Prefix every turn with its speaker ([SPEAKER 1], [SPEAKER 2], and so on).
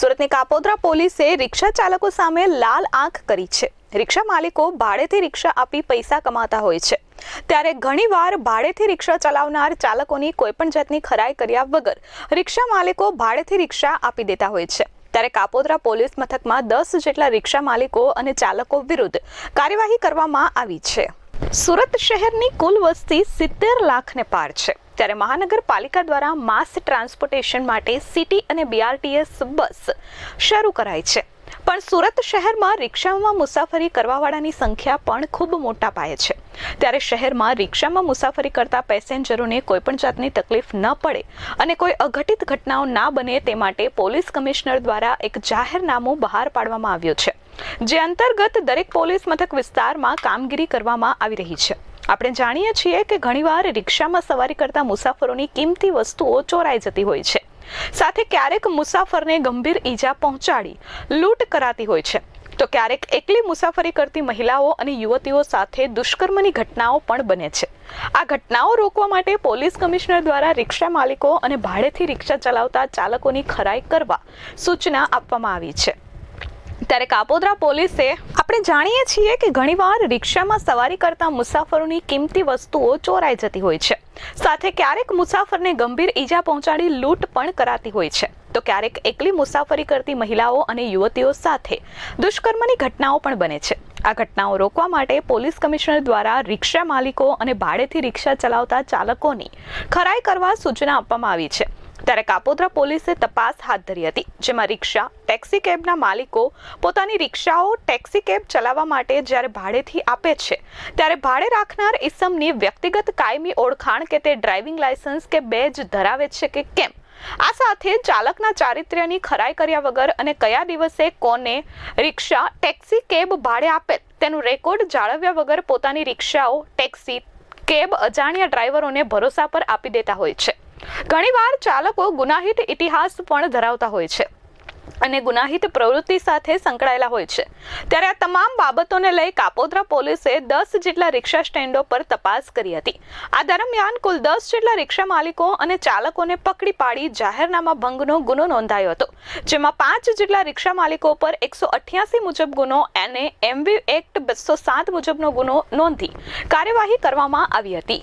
[SPEAKER 1] સુરતની કાપોદ્રા પોલીસે રિક્ષા ચાલકો સામે લાલ આંખ કરી છે. રિક્ષા માલિકો ભાડેથી રિક્ષા આપી પૈસા કમાતા હોય છે. ત્યારે ઘણીવાર ભાડેથી રિક્ષા ચલાવનાર ચાલકોની કોઈપણ જાતની ખરાઈ કર્યા વગર રિક્ષા માલિકો ભાડેથી રિક્ષા આપી દેતા હોય છે. ત્યારે કાપોદ્રા પોલીસ મથકમાં દસ જેટલા રિક્ષા માલિકો અને ચાલકો વિરુદ્ધ કાર્યવાહી કરવામાં આવી છે. સુરત શહેરની કુલ વસ્તી સિત્તેર લાખને પાર છે. ત્યારે મહાનગરપાલિકા દ્વારા માસ ટ્રાન્સપોર્ટેશન માટે સિટી અને બીઆરટીએસ બસ શરૂ કરાઈ છે. પણ સુરત શહેરમાં રિક્ષામાં મુસાફરી કરવાવાળાની સંખ્યા પણ ખૂબ મોટા પાયે છે. ત્યારે શહેરમાં રિક્ષામાં મુસાફરી કરતા પેસેન્જરોને કોઈપણ જાતની તકલીફ ન પડે અને કોઈ અઘટિત ઘટનાઓ ના બને તે માટે પોલીસ કમિશનર દ્વારા એક જાહેરનામું બહાર પાડવામાં આવ્યું છે. જે અંતર્ગત દરેક પોલીસ મથક વિસ્તારમાં કામગીરી કરવામાં આવી રહી છે. આપણે જાણીએ છીએ કે ઘણીવાર રિક્ષામાં સવારી કરતા મુસાફરોની કિંમતી વસ્તુઓ ચોરાઈ જતી હોય છે. સાથે ક્યારેક મુસાફરને ગંભીર ઈજા પહોંચાડી લૂંટ કરાતી હોય છે. તો ક્યારેક એકલી મુસાફરી કરતી મહિલાઓ અને યુવતીઓ સાથે દુષ્કર્મની ઘટનાઓ પણ બને છે. આ ઘટનાઓ રોકવા માટે પોલીસ કમિશનર દ્વારા રિક્ષા માલિકો અને ભાડેથી રિક્ષા ચલાવતા ચાલકોની ખરાઈ કરવા સૂચના આપવામાં આવી છે. ત્યારે કાપોદ્રા પોલીસે આપણે જાણીએ છીએ કે ઘણીવાર રિક્ષામાં સવારી કરતા મુસાફરોની કિંમતી વસ્તુઓ ચોરાઈ જતી હોય છે. સાથે ક્યારેક મુસાફરને ગંભીર ઈજા પહોંચાડી લૂંટ પણ કરાતી હોય છે. તો ક્યારેક એકલી મુસાફરી કરતી મહિલાઓ અને યુવતીઓ સાથે દુષ્કર્મની ઘટનાઓ પણ બને છે. આ ઘટનાઓ રોકવા માટે પોલીસ કમિશનર દ્વારા રિક્ષા માલિકો અને ભાડેથી રિક્ષા ચલાવતા ચાલકોની ખરાઈ કરવા સૂચના આપવામાં આવી છે. ત્યારે કાપોદ્રા પોલીસે તપાસ હાથ ધરી હતી, જેમાં રિક્ષા, ટેક્સી કેબના માલિકો પોતાની રિક્ષાઓ ટેક્સી કેબ ચલાવવા માટે જ્યારે ભાડેથી આપે છે, ત્યારે ભાડે રાખનાર ઇસમની વ્યક્તિગત કાયમી ઓળખાણ કે તે ડ્રાઇવિંગ લાયસન્સ કે બેજ ધરાવે છે કે કેમ? આ સાથે ચાલકના ચારિત્ર્યની ખરાઈ કર્યા વગર અને કયા દિવસે કોને રિક્ષા, ટેક્સી કેબ ભાડે આપે તેનું રેકોર્ડ જાળવ્યા વગર પોતાની રિક્ષાઓ, ટેક્સી, કેબ અજાણ્યા ડ્રાઈવરોને ભરોસા પર આપી દેતા હોય છે. ઘણીવાર ચાલકો ગુનાહિત ઇતિહાસ પણ ધરાવતા હોય છે અને ગુનાહિત પ્રવૃત્તિ સાથે સંકળાયેલા હોય છે. ત્યારે આ તમામ બાબતોને લઈ કાપોદ્રા પોલીસે દસ જેટલા રિક્ષા સ્ટેન્ડો પર તપાસ કરી હતી. આ દરમિયાન કુલ દસ જેટલા રિક્ષા માલિકો અને ચાલકોને પકડી પાડી જાહેરનામા ભંગનો ગુનો નોંધાયો હતો, જેમાં પાંચ જેટલા રિક્ષા માલિકો પર એકસો અઠ્યાસી મુજબ ગુનો અને એમવી એક્ટ બસો સાત મુજબનો ગુનો નોંધી કાર્યવાહી કરવામાં આવી હતી.